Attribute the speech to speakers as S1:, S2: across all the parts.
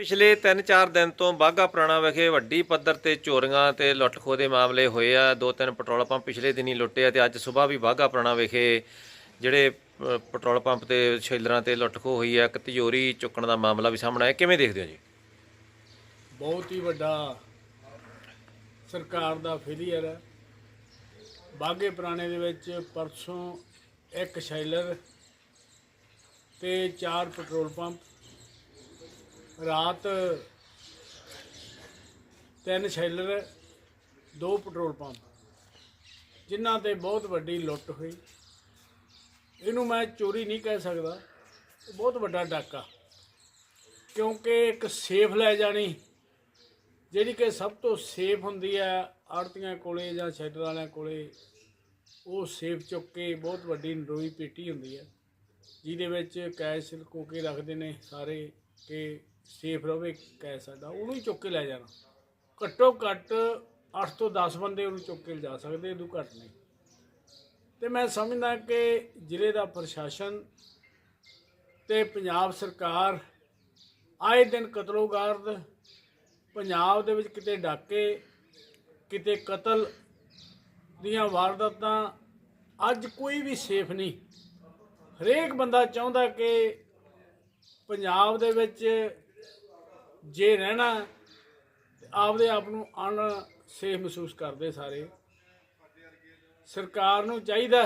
S1: ਪਿਛਲੇ 3-4 ਦਿਨ ਤੋਂ ਬਾਗਾ ਪੁਰਾਣਾ ਵਿਖੇ ਵੱਡੀ ਪੱਧਰ ਤੇ ਚੋਰੀਆਂ ਤੇ ਲੁੱਟ-ਖੋਹ ਦੇ ਮਾਮਲੇ ਹੋਏ ਆ। ਦੋ ਤਿੰਨ ਪੈਟਰੋਲ ਪੰਪ ਪਿਛਲੇ ਦਿਨੀ ਲੁੱਟੇ ਆ ਤੇ ਅੱਜ ਸਵੇਰ ਵੀ ਬਾਗਾ ਪੁਰਾਣਾ ਵਿਖੇ ਜਿਹੜੇ ਪੈਟਰੋਲ ਪੰਪ ਤੇ ਸ਼ੈਲਰਾਂ ਤੇ ਲੁੱਟ-ਖੋਹ ਹੋਈ ਆ। ਇੱਕ ਤਿਜੋਰੀ ਚੁੱਕਣ ਦਾ ਮਾਮਲਾ ਵੀ ਸਾਹਮਣੇ ਆਇਆ। ਕਿਵੇਂ ਦੇਖਦੇ ਹੋ ਜੀ?
S2: ਬਹੁਤ ਹੀ ਵੱਡਾ ਸਰਕਾਰ ਦਾ ਫੇਲੀਅਰ ਹੈ। ਬਾਗੇ ਪੁਰਾਣੇ ਦੇ ਵਿੱਚ ਪਰਸੋਂ ਇੱਕ ਸ਼ੈਲਰ ਤੇ ਚਾਰ ਪੈਟਰੋਲ ਪੰਪ ਰਾਤ ਤਿੰਨ ਸ਼ੈਲਰ, ਦੋ ਪੈਟਰੋਲ ਪੰਪ, ਜਿਨ੍ਹਾਂ ਤੇ ਬਹੁਤ ਵੱਡੀ ਲੁੱਟ ਹੋਈ। ਇਹਨੂੰ ਮੈਂ ਚੋਰੀ ਨਹੀਂ ਕਹਿ ਸਕਦਾ। ਬਹੁਤ ਵੱਡਾ ਡਾਕਾ, ਕਿਉਂਕਿ ਇੱਕ ਸੇਫ ਲੈ ਜਾਣੀ, ਜਿਹੜੀ ਕਿ ਸਭ ਤੋਂ ਸੇਫ ਹੁੰਦੀ ਹੈ ਆੜਤੀਆਂ ਕੋਲੇ ਜਾਂ ਸ਼ੈਡਰ ਵਾਲਿਆਂ ਕੋਲੇ, ਉਹ ਸੇਫ ਚੁੱਕ ਕੇ ਬਹੁਤ ਵੱਡੀ ਨਰੋਈ ਪੇਟੀ ਹੁੰਦੀ ਹੈ, ਜਿਹਦੇ ਵਿੱਚ ਕੈਸ਼ ਲੁਕੋ ਕੇ ਰੱਖਦੇ ਨੇ ਸਾਰੇ, ਕਿ ਸੇਫ ਰਵੇ, ਕਹਿ ਸਾਡਾ ਉਹਨੂੰ ਹੀ ਚੁੱਕ ਕੇ ਲੈ ਜਾਣਾ। ਘੱਟੋ ਘੱਟ 8 ਤੋਂ 10 ਬੰਦੇ ਉਹਨੂੰ ਚੁੱਕ ਕੇ ਲਿਜਾ ਸਕਦੇ, ਇਹਦੂ ਘੱਟ ਨਹੀਂ। ਤੇ ਮੈਂ ਸਮਝਦਾ ਕਿ ਜ਼ਿਲ੍ਹੇ ਦਾ ਪ੍ਰਸ਼ਾਸਨ ਤੇ ਪੰਜਾਬ ਸਰਕਾਰ ਆਏ ਦਿਨ ਕਤਲੋਗਾਰਦ ਪੰਜਾਬ ਦੇ ਵਿੱਚ ਕਿਤੇ ਡਾਕੇ, ਕਿਤੇ ਕਤਲ ਦੀਆਂ ਵਾਰਦਾਤਾਂ, ਅੱਜ ਕੋਈ ਵੀ ਸੇਫ ਨਹੀਂ। ਹਰੇਕ ਬੰਦਾ ਚਾਹੁੰਦਾ ਕਿ ਪੰਜਾਬ ਦੇ ਵਿੱਚ ਜੇ ਰਹਿਣਾ ਆਪਦੇ ਆਪ ਨੂੰ ਅਨ ਸੇਫ ਮਹਿਸੂਸ ਕਰਦੇ ਸਾਰੇ। ਸਰਕਾਰ ਨੂੰ ਚਾਹੀਦਾ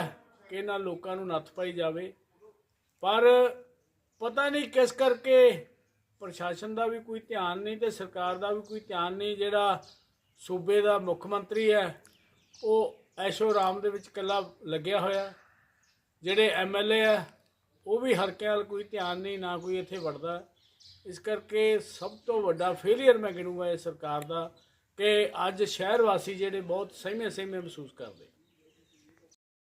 S2: ਕਿ ਇਹਨਾਂ ਲੋਕਾਂ ਨੂੰ ਨੱਥ ਪਾਈ ਜਾਵੇ। ਪਰ ਪਤਾ ਨਹੀਂ ਕਿਸ ਕਰਕੇ ਪ੍ਰਸ਼ਾਸਨ ਦਾ ਵੀ ਕੋਈ ਧਿਆਨ ਨਹੀਂ ਤੇ ਸਰਕਾਰ ਦਾ ਵੀ ਕੋਈ ਧਿਆਨ ਨਹੀਂ। ਜਿਹੜਾ ਸੂਬੇ ਦਾ ਮੁੱਖ ਮੰਤਰੀ ਹੈ, ਉਹ ਐਸ਼ੋ ਆਰਾਮ ਦੇ ਵਿੱਚ ਇਕੱਲਾ ਲੱਗਿਆ ਹੋਇਆ ਜਿਹੜੇ ਐਮਐਲਏ ਆ ਉਹ ਵੀ ਹਰਕਿਆਂ ਵੱਲ ਕੋਈ ਧਿਆਨ ਨਹੀਂ, ਨਾ ਕੋਈ ਇੱਥੇ ਵੜਦਾ ਇਸ ਕਰਕੇ ਸਭ ਤੋਂ ਵੱਡਾ ਫੇਲਿਅਰ ਮੈਂ ਗਿਣੂੰਗਾ ਇਹ ਸਰਕਾਰ ਦਾ ਕਿ ਅੱਜ ਸ਼ਹਿਰ ਵਾਸੀ ਜਿਹੜੇ ਬਹੁਤ ਸਹਿਮੇ ਸਹਿਮੇ ਮਹਿਸੂਸ ਕਰਦੇ